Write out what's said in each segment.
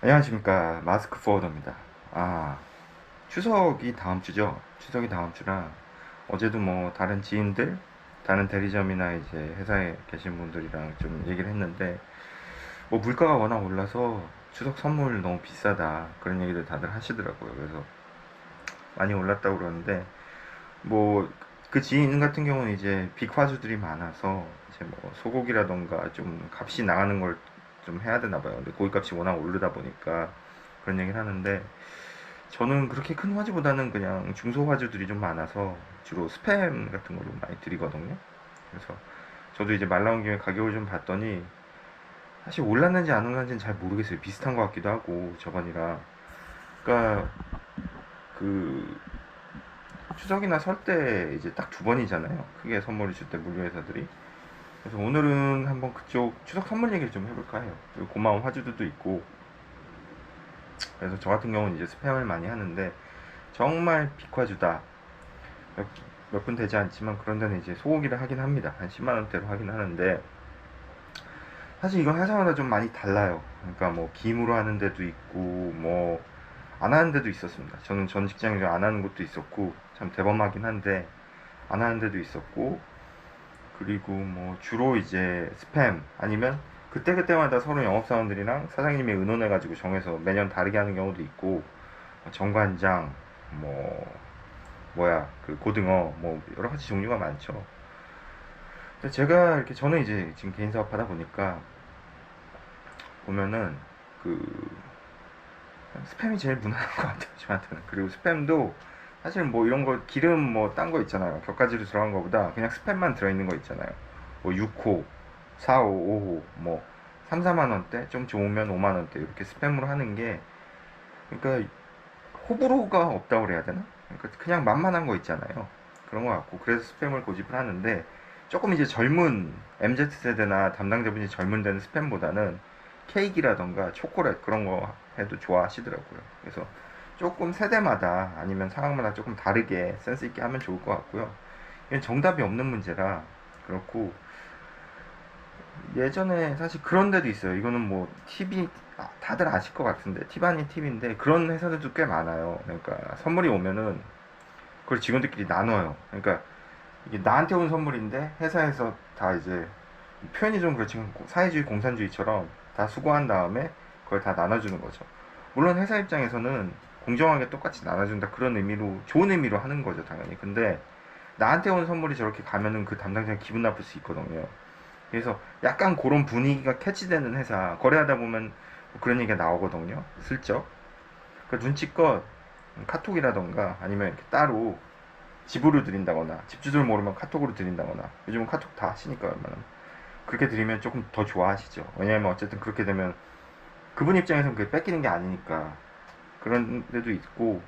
안녕하십니까 마스크 포워더입니다. 아 추석이 다음 주죠. 추석이 다음 주라 어제도 뭐 다른 지인들, 다른 대리점이나 이제 회사에 계신 분들이랑 좀 얘기를 했는데 뭐 물가가 워낙 올라서 추석 선물 너무 비싸다 그런 얘기를 다들 하시더라고요. 그래서 많이 올랐다고 그러는데 뭐 그 지인 같은 경우는 이제 빅화주들이 많아서 이제 뭐 소고기라던가 좀 값이 나가는 걸 좀 해야 되나 봐요. 근데 고기값이 워낙 오르다 보니까 그런 얘기를 하는데 저는 그렇게 큰 화주보다는 그냥 중소 화주들이 좀 많아서 주로 스팸 같은 걸로 많이 드리거든요. 그래서 저도 이제 말 나온 김에 가격을 좀 봤더니 사실 올랐는지 안 올랐는지는 잘 모르겠어요. 비슷한 것 같기도 하고 저번이랑 그러니까 그 추석이나 설 때 이제 딱 두 번이잖아요. 크게 선물을 줄 때 물류회사들이. 그래서 오늘은 한번 그쪽 추석 선물 얘기를 좀 해볼까 해요. 고마운 화주들도 있고. 그래서 저 같은 경우는 이제 스팸을 많이 하는데 정말 빅화주다. 몇 분 되지 않지만 그런 데는 이제 소고기를 하긴 합니다. 한 10만 원대로 하긴 하는데 사실 이건 회사마다 좀 많이 달라요. 그러니까 뭐 김으로 하는 데도 있고 뭐 안 하는 데도 있었습니다. 저는 전 직장에서 안 하는 곳도 있었고 참 대범하긴 한데 안 하는 데도 있었고 그리고 뭐 주로 이제 스팸 아니면 그때그때마다 서로 영업사원들이랑 사장님이 의논해가지고 정해서 매년 다르게 하는 경우도 있고 정관장 뭐 뭐야 그 고등어 뭐 여러 가지 종류가 많죠. 근데 제가 이렇게 저는 이제 지금 개인 사업 하다 보니까 보면은 그 스팸이 제일 무난한 것 같아요 저한테는 그리고 스팸도 사실 뭐 이런 거 기름 뭐 딴 거 있잖아요. 격가지로 들어간 거보다 그냥 스팸만 들어있는 거 있잖아요. 뭐 6호 4호 5호 뭐 3, 4만 원대? 좀 좋으면 5만 원대. 이렇게 스팸으로 하는 게 그러니까 호불호가 없다고 그래야 되나? 그러니까 그냥 만만한 거 있잖아요. 그런 거 같고. 그래서 스팸을 고집을 하는데 조금 이제 젊은 MZ세대나 담당자분이 젊은 데는 스팸보다는 케이크라던가 초콜릿 그런 거 해도 좋아하시더라고요. 그래서 조금 세대마다 아니면 상황마다 조금 다르게 센스 있게 하면 좋을 것 같고요. 이건 정답이 없는 문제라 그렇고 예전에 사실 그런 데도 있어요. 이거는 뭐 팁이 아, 다들 아실 것 같은데 팁 아닌 팁인데 그런 회사들도 꽤 많아요. 그러니까 선물이 오면은 그걸 직원들끼리 나눠요. 그러니까 이게 나한테 온 선물인데 회사에서 다 이제 표현이 좀 그렇지만 사회주의 공산주의처럼 다 수고한 다음에 그걸 다 나눠주는 거죠. 물론 회사 입장에서는 공정하게 똑같이 나눠준다 그런 의미로 좋은 의미로 하는 거죠 당연히. 근데 나한테 온 선물이 저렇게 가면은 그 담당자가 기분 나쁠 수 있거든요. 그래서 약간 그런 분위기가 캐치되는 회사 거래하다 보면 뭐 그런 얘기가 나오거든요. 슬쩍. 그 눈치껏 카톡이라던가 아니면 이렇게 따로 집으로 드린다거나 집주소를 모르면 카톡으로 드린다거나 요즘은 카톡 다 하시니까 얼마나 그렇게 드리면 조금 더 좋아하시죠. 왜냐하면 어쨌든 그렇게 되면 그분 입장에서는 그게 뺏기는 게 아니니까 그런 데도 있고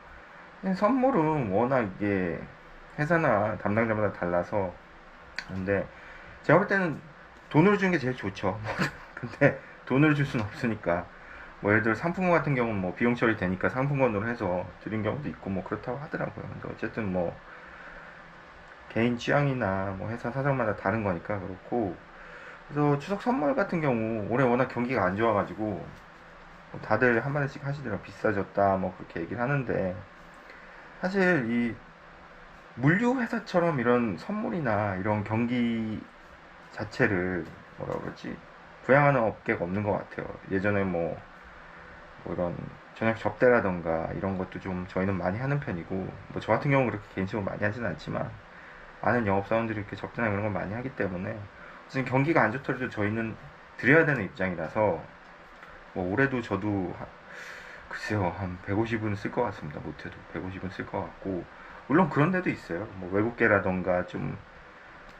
선물은 워낙 이게 회사나 담당자마다 달라서 근데 제가 볼 때는 돈으로 주는 게 제일 좋죠. 근데 돈으로 줄 수는 없으니까 뭐 예를 들어 상품권 같은 경우는 뭐 비용 처리 되니까 상품권으로 해서 드린 경우도 있고 뭐 그렇다고 하더라고요. 근데 어쨌든 뭐 개인 취향이나 뭐 회사 사정마다 다른 거니까 그렇고 그래서 추석 선물 같은 경우 올해 워낙 경기가 안 좋아가지고 뭐 다들 한마디씩 하시더라고 비싸졌다. 뭐 그렇게 얘기를 하는데. 사실 이 물류 회사처럼 이런 선물이나 이런 경기 자체를 뭐라 그러지? 부양하는 업계가 없는 것 같아요. 예전에 뭐, 뭐 이런 저녁 접대라던가 이런 것도 좀 저희는 많이 하는 편이고 뭐 저 같은 경우는 그렇게 개인적으로 많이 하진 않지만 많은 영업사원들이 이렇게 접대나 그런 걸 많이 하기 때문에 지금 경기가 안 좋더라도 저희는 드려야 되는 입장이라서 뭐 올해도 저도 하- 글쎄요 한 150은 쓸 것 같습니다. 못해도 150은 쓸 것 같고. 물론 그런 데도 있어요. 뭐 외국계라던가 좀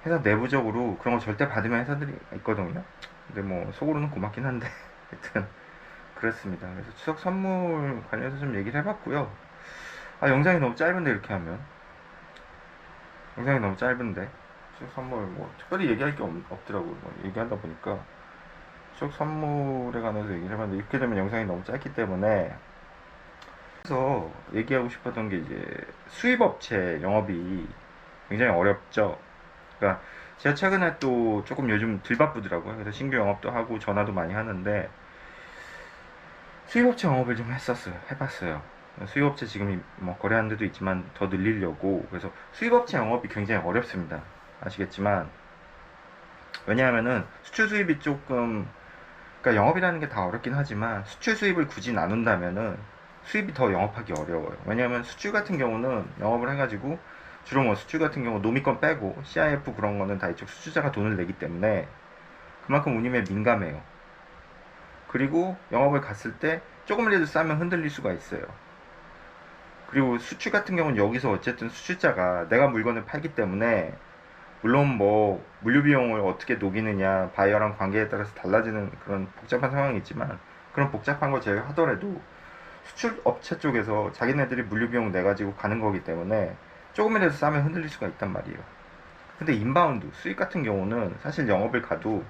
회사 내부적으로 그런 거 절대 받으면 회사들이 있거든요. 근데 뭐 속으로는 고맙긴 한데. 하여튼 그렇습니다. 그래서 추석 선물 관련해서 좀 얘기를 해봤고요. 아 영상이 너무 짧은데 이렇게 하면. 영상이 너무 짧은데. 추석 선물 뭐 특별히 얘기할 게 없, 없더라고요. 뭐 얘기하다 보니까 추석 선물에 관해서 얘기를 해봤는데 이렇게 되면 영상이 너무 짧기 때문에 그래서 얘기하고 싶었던 게 이제 수입업체 영업이 굉장히 어렵죠. 그러니까 제가 최근에 또 조금 요즘 덜 바쁘더라고요. 그래서 신규 영업도 하고 전화도 많이 하는데 수입업체 영업을 좀 했었어요. 해봤어요. 수입업체 지금 뭐 거래하는 데도 있지만 더 늘리려고 그래서 수입업체 영업이 굉장히 어렵습니다. 아시겠지만 왜냐하면은 수출 수입이 조금 그러니까 영업이라는 게 다 어렵긴 하지만 수출 수입을 굳이 나눈다면은 수입이 더 영업하기 어려워요. 왜냐하면 수출 같은 경우는 영업을 해가지고 주로 뭐 수출 같은 경우 노미권 빼고 CIF 그런 거는 다 이쪽 수출자가 돈을 내기 때문에 그만큼 운임에 민감해요. 그리고 영업을 갔을 때 조금이라도 싸면 흔들릴 수가 있어요. 그리고 수출 같은 경우는 여기서 어쨌든 수출자가 내가 물건을 팔기 때문에 물론 뭐 물류 비용을 어떻게 녹이느냐 바이어랑 관계에 따라서 달라지는 그런 복잡한 상황이 있지만 그런 복잡한 걸 제외하더라도 수출 업체 쪽에서 자기네들이 물류 비용 내 가지고 가는 거기 때문에 조금이라도 싸면 흔들릴 수가 있단 말이에요. 근데 인바운드 수익 같은 경우는 사실 영업을 가도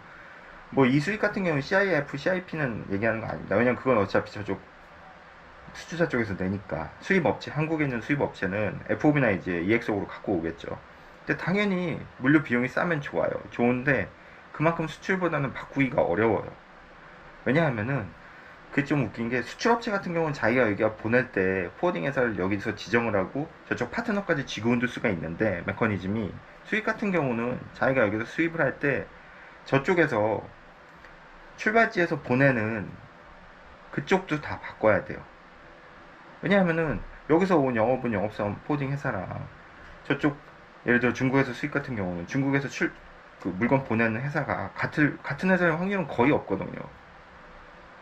뭐 이 수익 같은 경우는 CIF, CIP는 얘기하는 거 아닙니다. 왜냐면 그건 어차피 저쪽 수출자 쪽에서 내니까 수입 업체 한국에 있는 수입 업체는 FOB나 이제 EXO로 갖고 오겠죠. 근데 당연히 물류 비용이 싸면 좋아요. 좋은데 그만큼 수출보다는 바꾸기가 어려워요. 왜냐하면은 그게 좀 웃긴 게 수출업체 같은 경우는 자기가 여기가 보낼 때 포워딩 회사를 여기서 지정을 하고 저쪽 파트너까지 온들 수가 있는데 메커니즘이 수입 같은 경우는 자기가 여기서 수입을 할 때 저쪽에서 출발지에서 보내는 그쪽도 다 바꿔야 돼요. 왜냐하면은 여기서 온 영업은 영업사원 포딩 회사랑 저쪽 예를 들어 중국에서 수입 같은 경우는 중국에서 출 그 물건 보내는 회사가 같을 같은 회사의 확률은 거의 없거든요.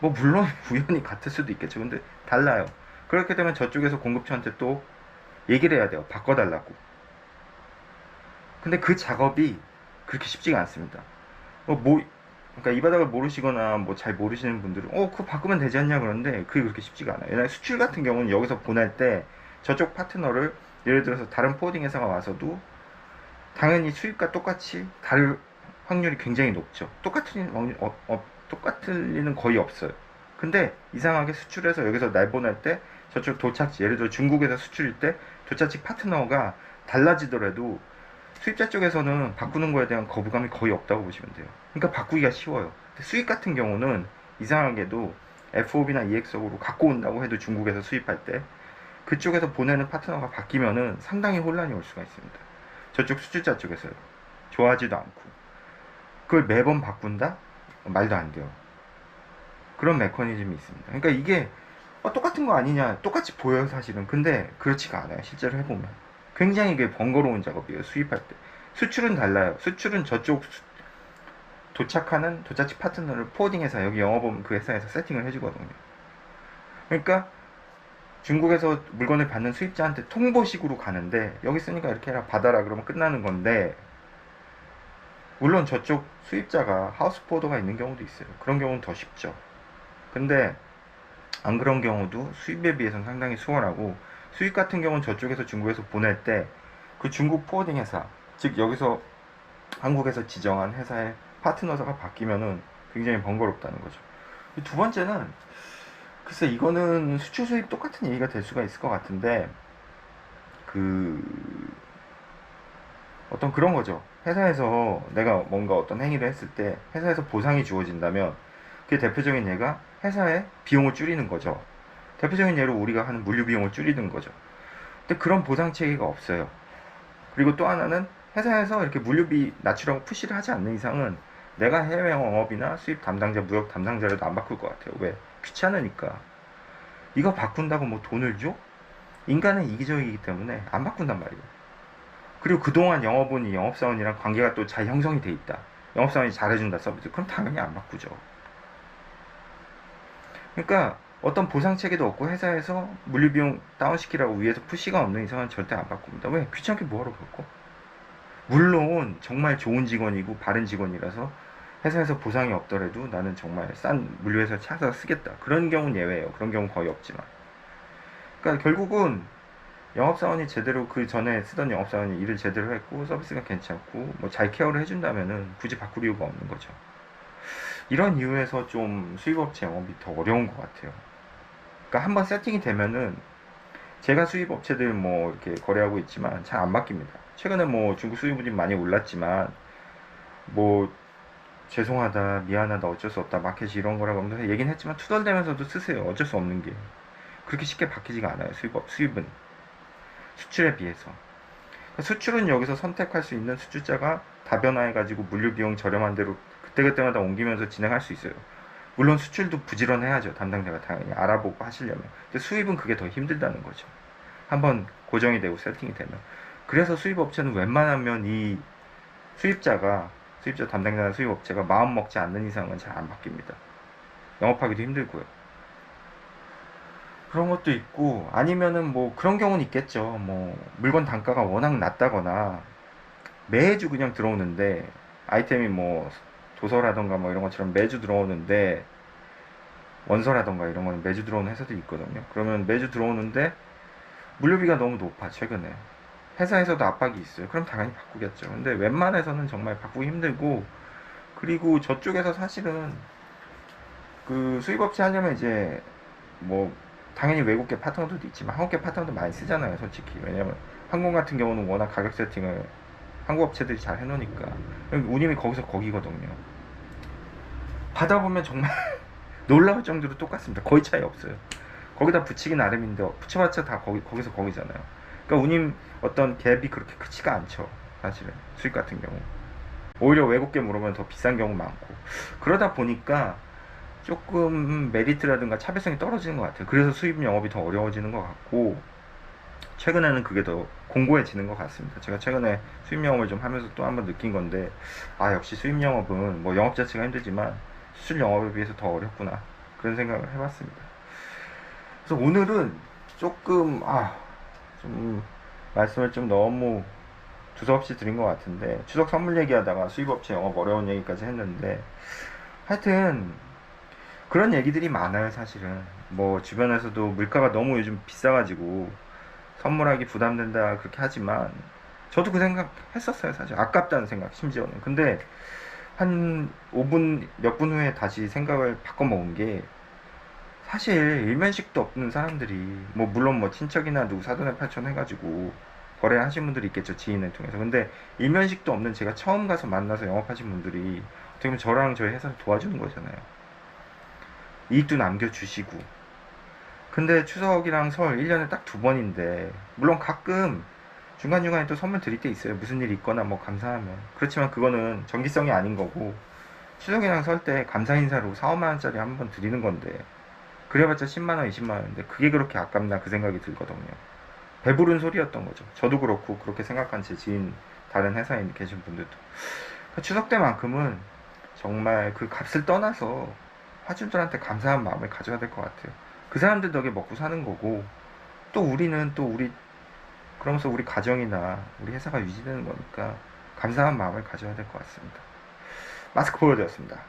뭐 물론 우연히 같을 수도 있겠죠. 근데 달라요. 그렇게 되면 저쪽에서 공급처한테 또 얘기를 해야 돼요. 바꿔달라고. 근데 그 작업이 그렇게 쉽지가 않습니다. 어, 뭐, 그러니까 이 바닥을 모르시거나 뭐 잘 모르시는 분들은 어, 그거 바꾸면 되지 않냐 그러는데 그게 그렇게 쉽지가 않아요. 옛날에 수출 같은 경우는 여기서 보낼 때 저쪽 파트너를 예를 들어서 다른 포딩 회사가 와서도 당연히 수입과 똑같이 다를 확률이 굉장히 높죠. 똑같은 확률, 어, 어, 똑같을 리는 거의 없어요. 근데 이상하게 수출해서 여기서 날 보낼 때 저쪽 도착지 예를 들어 중국에서 수출일 때 도착지 파트너가 달라지더라도 수입자 쪽에서는 바꾸는 거에 대한 거부감이 거의 없다고 보시면 돼요. 그러니까 바꾸기가 쉬워요. 수입 같은 경우는 이상하게도 FOB나 EXO로 갖고 온다고 해도 중국에서 수입할 때 그쪽에서 보내는 파트너가 바뀌면은 상당히 혼란이 올 수가 있습니다. 저쪽 수출자 쪽에서요. 좋아하지도 않고. 그걸 매번 바꾼다? 말도 안 돼요. 그런 메커니즘이 있습니다. 그러니까 이게 어, 똑같은 거 아니냐? 똑같이 보여요, 사실은. 근데 그렇지가 않아요. 실제로 해보면. 굉장히 이게 번거로운 작업이에요, 수입할 때. 수출은 달라요. 수출은 저쪽 수- 도착하는 도착지 파트너를 포워딩 회사, 여기 영업원 그 회사에서 세팅을 해주거든요. 그러니까 중국에서 물건을 받는 수입자한테 통보식으로 가는데 여기 쓰니까 이렇게 해라 받아라 그러면 끝나는 건데 물론 저쪽 수입자가 하우스 포더가 있는 경우도 있어요. 그런 경우는 더 쉽죠. 근데 안 그런 경우도 수입에 비해서는 상당히 수월하고 수입 같은 경우는 저쪽에서 중국에서 보낼 때 그 중국 포워딩 회사 즉 여기서 한국에서 지정한 회사의 파트너사가 바뀌면은 굉장히 번거롭다는 거죠. 두 번째는 글쎄 이거는 수출 수입 똑같은 얘기가 될 수가 있을 것 같은데 그 어떤 그런 거죠. 회사에서 내가 뭔가 어떤 행위를 했을 때 회사에서 보상이 주어진다면 그 대표적인 예가 회사의 비용을 줄이는 거죠. 대표적인 예로 우리가 하는 물류 비용을 줄이는 거죠. 근데 그런 보상 체계가 없어요. 그리고 또 하나는 회사에서 이렇게 물류비 낮추라고 푸시를 하지 않는 이상은 내가 해외 영업이나 수입 담당자, 무역 담당자라도 안 바꿀 것 같아요. 왜? 귀찮으니까. 이거 바꾼다고 뭐 돈을 줘? 인간은 이기적이기 때문에 안 바꾼단 말이에요. 그리고 그동안 영업원이 영업사원이랑 관계가 또 잘 형성이 돼 있다. 영업사원이 잘해준다 서비스. 그럼 당연히 안 바꾸죠. 그러니까 어떤 보상 체계도 없고 회사에서 물류비용 다운시키라고 위에서 푸시가 없는 이상은 절대 안 바꿉니다. 왜? 귀찮게 뭐하러 바꿔? 물론 정말 좋은 직원이고 바른 직원이라서 회사에서 보상이 없더라도 나는 정말 싼 물류회사 찾아서 쓰겠다. 그런 경우는 예외예요. 그런 경우 거의 없지만. 그러니까 결국은 영업사원이 제대로 그 전에 쓰던 영업사원이 일을 제대로 했고 서비스가 괜찮고 뭐 잘 케어를 해준다면은 굳이 바꿀 이유가 없는 거죠. 이런 이유에서 좀 수입업체 영업이 더 어려운 것 같아요. 그러니까 한번 세팅이 되면은 제가 수입업체들 뭐 이렇게 거래하고 있지만 잘 안 바뀝니다. 최근에 뭐 중국 수입이 많이 올랐지만 뭐 죄송하다, 미안하다, 어쩔 수 없다, 마켓이 이런 거라고 하면서 얘기는 했지만 투덜대면서도 쓰세요. 어쩔 수 없는 게. 그렇게 쉽게 바뀌지가 않아요. 수입, 수입은. 수출에 비해서. 그러니까 수출은 여기서 선택할 수 있는 수출자가 다변화해가지고 물류 비용 저렴한 대로 그때그때마다 옮기면서 진행할 수 있어요. 물론 수출도 부지런해야죠. 담당자가 당연히 알아보고 하시려면. 근데 수입은 그게 더 힘들다는 거죠. 한번 고정이 되고 세팅이 되면. 그래서 수입 업체는 웬만하면 이 수입자가 수입자 담당자나 수입 업체가 마음 먹지 않는 이상은 잘 안 바뀝니다. 영업하기도 힘들고요. 그런 것도 있고 아니면은 뭐 그런 경우는 있겠죠. 뭐 물건 단가가 워낙 낮다거나 매주 그냥 들어오는데 아이템이 뭐 도서라던가 뭐 이런 것처럼 매주 들어오는데 원서라던가 이런 거는 매주 들어오는 회사도 있거든요. 그러면 매주 들어오는데 물류비가 너무 높아 최근에 회사에서도 압박이 있어요. 그럼 당연히 바꾸겠죠. 근데 웬만해서는 정말 바꾸기 힘들고 그리고 저쪽에서 사실은 그 수입업체 하려면 이제 뭐 당연히 외국계 파트너들도 있지만 한국계 파트너도 많이 쓰잖아요, 솔직히. 왜냐면 항공 같은 경우는 워낙 가격 세팅을 한국 업체들이 잘 해놓으니까 운임이 거기서 거기거든요. 받아보면 정말 놀라울 정도로 똑같습니다. 거의 차이 없어요. 거기다 붙이기 나름인데 붙여봤자 다 거기 거기서 거기잖아요. 그러니까 운임 어떤 갭이 그렇게 크지가 않죠. 사실은 수익 같은 경우 오히려 외국계 물어보면 더 비싼 경우 많고 그러다 보니까 조금 메리트라든가 차별성이 떨어지는 것 같아요. 그래서 수입 영업이 더 어려워지는 것 같고 최근에는 그게 더 공고해지는 것 같습니다. 제가 최근에 수입 영업을 좀 하면서 또 한번 느낀 건데 아 역시 수입 영업은 뭐 영업 자체가 힘들지만 수출 영업에 비해서 더 어렵구나 그런 생각을 해봤습니다. 그래서 오늘은 조금 아 좀 말씀을 좀 너무 두서없이 드린 것 같은데 추석 선물 얘기하다가 수입업체 영업 어려운 얘기까지 했는데 하여튼 그런 얘기들이 많아요 사실은. 뭐 주변에서도 물가가 너무 요즘 비싸가지고 선물하기 부담된다 그렇게 하지만 저도 그 생각 했었어요 사실. 아깝다는 생각 심지어는. 근데 한 5분 몇 분 후에 다시 생각을 바꿔 먹은 게 사실 일면식도 없는 사람들이 뭐 물론 뭐 친척이나 누구 사돈에 팔촌 해가지고 거래하신 분들이 있겠죠 지인을 통해서. 근데 일면식도 없는 제가 처음 가서 만나서 영업하신 분들이 어떻게 보면 저랑 저희 회사를 도와주는 거잖아요. 이익도 남겨주시고. 근데 추석이랑 설 1년에 딱 두 번인데 물론 가끔 중간중간에 또 선물 드릴 때 있어요. 무슨 일 있거나 뭐 감사하면. 그렇지만 그거는 정기성이 아닌 거고 추석이랑 설 때 감사 인사로 4, 5만원짜리 한 번 드리는 건데 그래봤자 10만원, 20만원인데 그게 그렇게 아깝나 그 생각이 들거든요 배부른 소리였던 거죠 저도 그렇고 그렇게 생각한 제 지인 다른 회사에 계신 분들도 그 추석 때만큼은 정말 그 값을 떠나서 화주들한테 감사한 마음을 가져야 될 것 같아요. 그 사람들 덕에 먹고 사는 거고 또 우리는 또 우리 그러면서 우리 가정이나 우리 회사가 유지되는 거니까 감사한 마음을 가져야 될 것 같습니다. 마스크 보여드렸습니다.